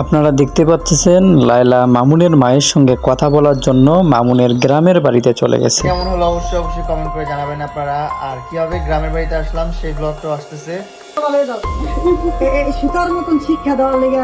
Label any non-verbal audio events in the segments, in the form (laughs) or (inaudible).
আপনারা দেখতে পাচ্ছেন লায়লা মামুনের মায়ের সঙ্গে কথা বলার জন্য মামুনের গ্রামের বাড়িতে চলে গেছে। কেমন হলো? অবশ্যই অবশ্যই কমেন্ট করে জানাবেন আপনারা। আর কীভাবে গ্রামের বাড়িতে আসলাম সেই ব্লগটাও আসতেছে। এই সুতার মতন শিক্ষা দেওয়ার লেগে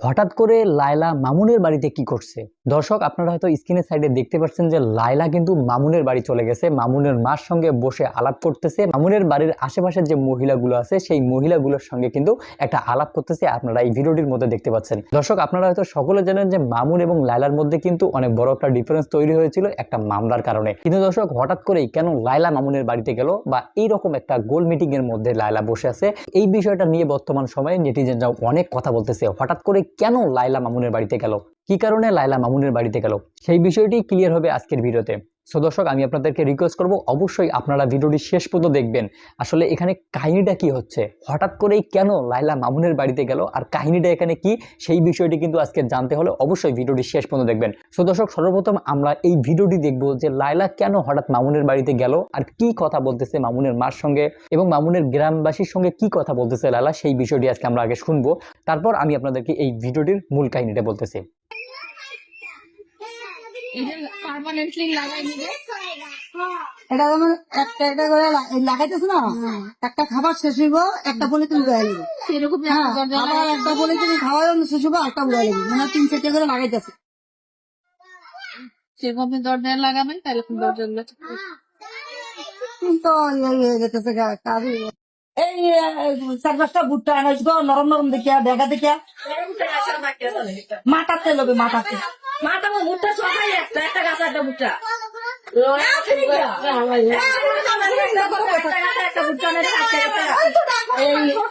হঠাৎ করে লায়লা মামুনের বাড়িতে কি করছে? দর্শক, আপনারা হয়তো স্ক্রিনের সাইডে দেখতে পাচ্ছেন যে লায়লা কিন্তু মামুনের বাড়ি চলে গেছে। মামুনের মার সঙ্গে বসে আলাপ করতেছে। মামুনের বাড়ির আশেপাশের যে মহিলাগুলো আছে, সেই মহিলাগুলোর সঙ্গে কিন্তু একটা আলাপ করতেছে। আপনারা এই ভিডিওটির মধ্যে দেখতে পাচ্ছেন। দর্শক, আপনারা হয়তো সকলে জানেন যে মামুন এবং লায়লার মধ্যে কিন্তু অনেক বড় একটা ডিফারেন্স তৈরি হয়েছিল একটা মামলার কারণে। কিন্তু দর্শক, হঠাৎ করেই কেন লায়লা মামুনের বাড়িতে গেল বা এইরকম একটা গোল মিটিং এর মধ্যে লায়লা বসে আছে? এই বিষয়টা নিয়ে বর্তমান সময়ে নেটিজেনরা অনেক কথা বলতেছে। হঠাৎ করে কেন লাইলা মামুনের বাড়িতে গেল? কি কারণে লাইলা মামুনের বাড়িতে গেল? সেই বিষয়টি ক্লিয়ার হবে আজকের ভিডিওতে। সো দর্শক, আমি আপনাদেরকে রিকোয়েস্ট করব, অবশ্যই আপনারা ভিডিওটি শেষ পর্যন্ত দেখবেন। আসলে এখানে কাহিনীটা কি হচ্ছে? হঠাৎ করেই কেন লায়লা মামুনের বাড়িতে গেল? আর কাহিনীটা এখানে কি? সেই বিষয়টি কিন্তু আজকে জানতে হলে অবশ্যই ভিডিওটি শেষ পর্যন্ত দেখবেন। সো দর্শক, সর্বপ্রথম আমরা এই ভিডিওটি দেখব যে লাইলা কেন হঠাৎ মামুনের বাড়িতে গেল? আর কি কথা বলতেছে মামুনের মার সঙ্গে? এবং মামুনের গ্রামবাসীর সঙ্গে কি কথা বলতেছে লায়লা? সেই বিষয়টি আজকে আমরা আগে শুনব। তারপর আমি আপনাদেরকে এই ভিডিওটির মূল কাহিনীটা বলতেছি। পার্মানেন্টলি লাগাই নিবে। এটা যেমন একটা একটা করে লাগাইতেছে না? একটা খাবার শেষ হইব একটা বলে তুমি উড়াই নিবে সেরকম হ্যাঁ আবার একটা বলে তুমি শেষ হইব একটা উড়াই নিবে মানে তিন চারটে করে লাগাইতেছে। সেরকম দরজা লাগাবেন তাহলে দরজা তো এই হয়ে যেতেছে এই এই, চার পাঁচটা ভুট্টা আনাইছ তো নরম নরম দেখিয়া বেগা দেখিয়া। মাটাতে লবে মাটাতে মাথা ভুট্টা সবাই একটা একটা গাছ একটা ভুট্টা।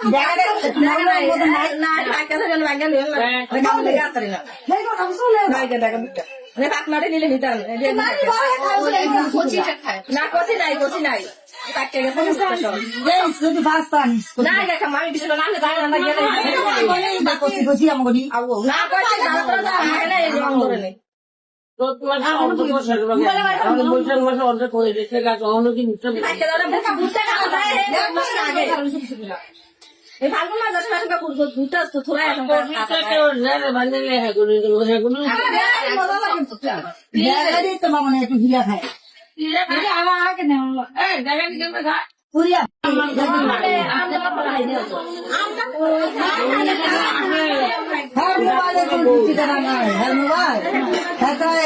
দেখা দেখা নিলে নিতাম না কষি নাই কষি নাই। তাকে গেছে এই যদি ভাস্তা আনিস না দেখা মামি দিছিল না আমি তাই না গেলে না কচি কচি আমগনি না কষি না করে না না এই রং ধরে নেই তাকে দাদা ভুট্টা ভুট্টা খাওয়া যায় আগে এই ফাল্গুন মাস দশ মাস ভুট্টা তো থোড়া এখন বেগারি তো মামনে একটু হিলা খায় পুরিয়া হ্যাঁ মোবাইলে কোন ঠিকানা না হ্যাঁ মোবাইল হ্যাঁ তাই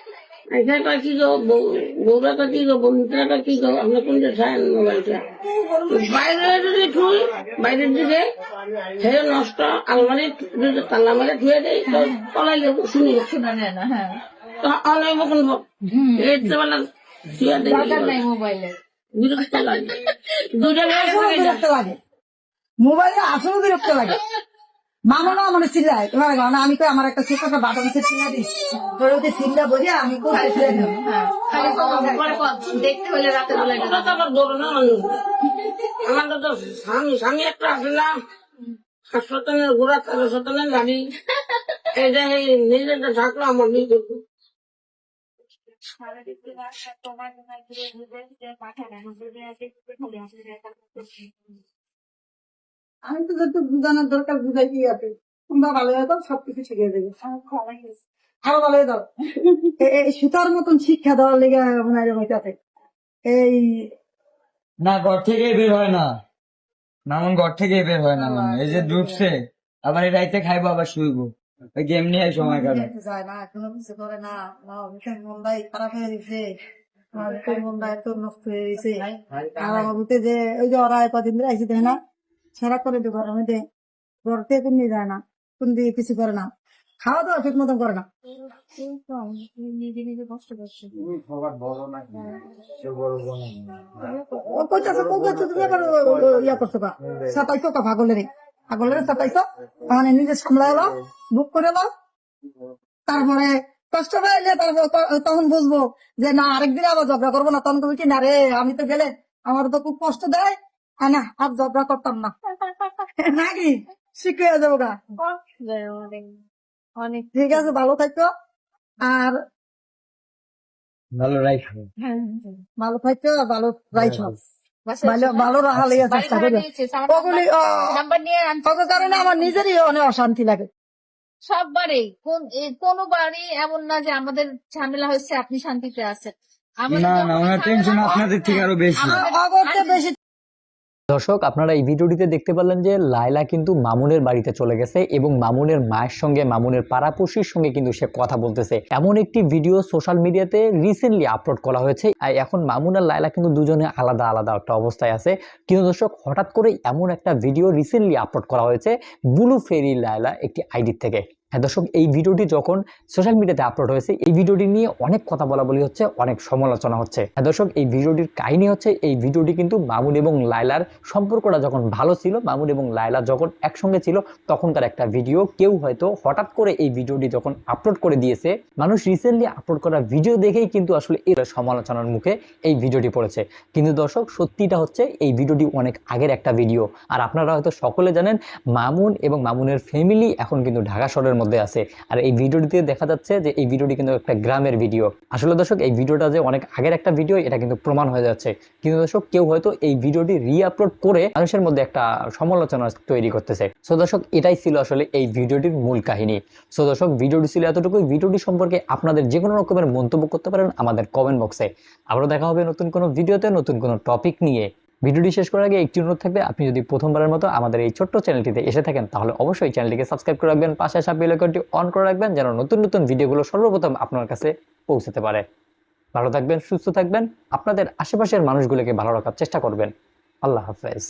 কয় কি গো কয় কি গো বন্ধুরা কি গো আমরা কোনটা খাই মোবাইলটা বাইরে যদি ঠুই বাইরের দিকে সে নষ্ট আলমারি যদি তালা মারে ধুয়ে দেয় তো পলাইলে শুনি। শোনা নেয় না হ্যাঁ তো অনেক বকুন এই বেলা ধুয়ে দেয় বিরক্ত লাগে। আসলে বিরক্ত লাগে। মোবাইলে আসলে বিরক্ত লাগে। মামনও আমার চিল্লায়। এবার না আমি কই আমার একটা ছোট একটা বাটন সেট চিল্লা দিস। তোর ওতে চিল্লা বোঝে আমি খুব হ্যাঁ। খালি দেখতে হলে রাতে বলে তো আবার বড় না মানুষ। আমাদের তো স্বামী স্বামী একটা আছে না হাসপাতালের ঘোরা তেরো শতানের গাড়ি এটা এই নিজেরটা থাকল আমার নিজের আমি তো যত বুঝানোর দরকার বুঝাই কি আছে তোমরা ভালো হয়ে দাও সবকিছু শিখিয়ে দেবে। আরও ভালো হয়ে দাও (laughs) এই সুতার মতন শিক্ষা দেওয়ার লেগে আপনার হইতাছে এই না ঘর থেকে বের হয় না। মামুন ঘর থেকে বের হয় না মামুন। এই যে ঢুকছে আবার এই রাইতে খাইবো আবার শুইবো। ওই গেম নিয়ে সময় কাটে যায় না কোনো কিছু করে না। মন্দাই খারাপ হয়ে গেছে। মন্দাই তো নষ্ট হয়ে গেছে। আর যে ওই যে ওরা কদিন ধরে আইসি না? সারা করে দেবো ঘরের মধ্যে ঘর থেকে যায় না কোন দিয়ে কিছু করে না। খাওয়া দাওয়া ঠিক মতন করে না। নিজে নিজে কষ্ট করছে ও কইতাছে তুমি আবার ইয়া করছ মানে নিজে বুক করে তারপরে কষ্ট পাইলে তারপর তখন বুঝব যে না আরেকদিন আবার ঝগড়া করব না। তখন তুমি কি না রে আমি তো গেলে আমার তো খুব কষ্ট দেয়। আর না আর ঝগড়া করতাম না। নাকি শিখিয়ে দেবো গা। অনেক ঠিক আছে ভালো থাকো। আর ভালো রাখো ভালো থাকো আর ভালো চেষ্টা আমার ওগুলি কারণে নিজেরই অনেক অশান্তি লাগে। সব বাড়ি কোন বাড়ি এমন না যে আমাদের ঝামেলা হচ্ছে আপনি শান্তিতে আছেন। আমাদের না না ওনার টেনশন আপনাদের থেকে আরও বেশি। বেশি দর্শক, আপনারা এই ভিডিওটিতে দেখতে পারলেন যে লায়লা কিন্তু মামুনের বাড়িতে চলে গেছে এবং মামুনের মায়ের সঙ্গে, মামুনের পাড়াপড়শির সঙ্গে কিন্তু সে কথা বলতেছে। এমন একটি ভিডিও সোশ্যাল মিডিয়াতে রিসেন্টলি আপলোড করা হয়েছে। আর এখন মামুন আর লায়লা কিন্তু দুজনে আলাদা আলাদা একটা অবস্থায় আছে। কিন্তু দর্শক, হঠাৎ করে এমন একটা ভিডিও রিসেন্টলি আপলোড করা হয়েছে বুলু ফেরি লায়লা একটি আইডি থেকে। হ্যাঁ দর্শক, এই ভিডিওটি যখন সোশ্যাল মিডিয়াতে আপলোড হয়েছে, এই ভিডিওটি নিয়ে অনেক কথা বলা বলি হচ্ছে, অনেক সমালোচনা হচ্ছে। হ্যাঁ দর্শক, এই ভিডিওটির কাহিনী হচ্ছে, এই ভিডিওটি কিন্তু মামুন এবং লায়লার সম্পর্কটা যখন ভালো ছিল, মামুন এবং লায়লা যখন একসঙ্গে ছিল তখনকার একটা ভিডিও কেউ হয়তো হঠাৎ করে এই ভিডিওটি যখন আপলোড করে দিয়েছে, মানুষ রিসেন্টলি আপলোড করা ভিডিও দেখেই কিন্তু আসলে এর সমালোচনার মুখে এই ভিডিওটি পড়েছে। কিন্তু দর্শক, সত্যিটা হচ্ছে, এই ভিডিওটি অনেক আগের একটা ভিডিও আর আপনারা হয়তো সকলে জানেন, মামুন এবং মামুনের ফ্যামিলি এখন কিন্তু ঢাকা শহরের মধ্যে আছে। আর এই ভিডিওটিতে দেখা যাচ্ছে যে এই ভিডিওটি কিন্তু একটা গ্রামের ভিডিও। আসলে দর্শক, এই ভিডিওটা যে অনেক আগের একটা ভিডিও, এটা কিন্তু প্রমাণ হয়ে যাচ্ছে। কিন্তু দর্শক, কেউ হয়তো এই ভিডিওটি রি আপলোড করে মানুষের মধ্যে একটা সমালোচনা তৈরি করতেছে। সো দর্শক, এটাই ছিল আসলে এই ভিডিওটির মূল কাহিনী। সো দর্শক, ভিডিওটি ছিল এতটুকু ভিডিওটি সম্পর্কে আপনাদের যে কোনো রকমের মন্তব্য করতে পারেন আমাদের কমেন্ট বক্সে আবারও দেখা হবে নতুন কোনো ভিডিওতে নতুন কোনো টপিক নিয়ে। ভিডিওটি শেষ করার আগে একটি অনুরোধ থাকবে, আপনি যদি প্রথমবারের মতো আমাদের এই ছোট্ট চ্যানেলটিতে এসে থাকেন, তাহলে অবশ্যই চ্যানেলটিকে সাবস্ক্রাইব করে রাখবেন, পাশে আসা বেল আইকনটি অন করে রাখবেন, যেন নতুন নতুন ভিডিওগুলো সর্বপ্রথম আপনার কাছে পৌঁছাতে পারে। ভালো থাকবেন, সুস্থ থাকবেন, আপনাদের আশেপাশের মানুষগুলোকে ভালো রাখার চেষ্টা করবেন। আল্লাহ হাফেজ।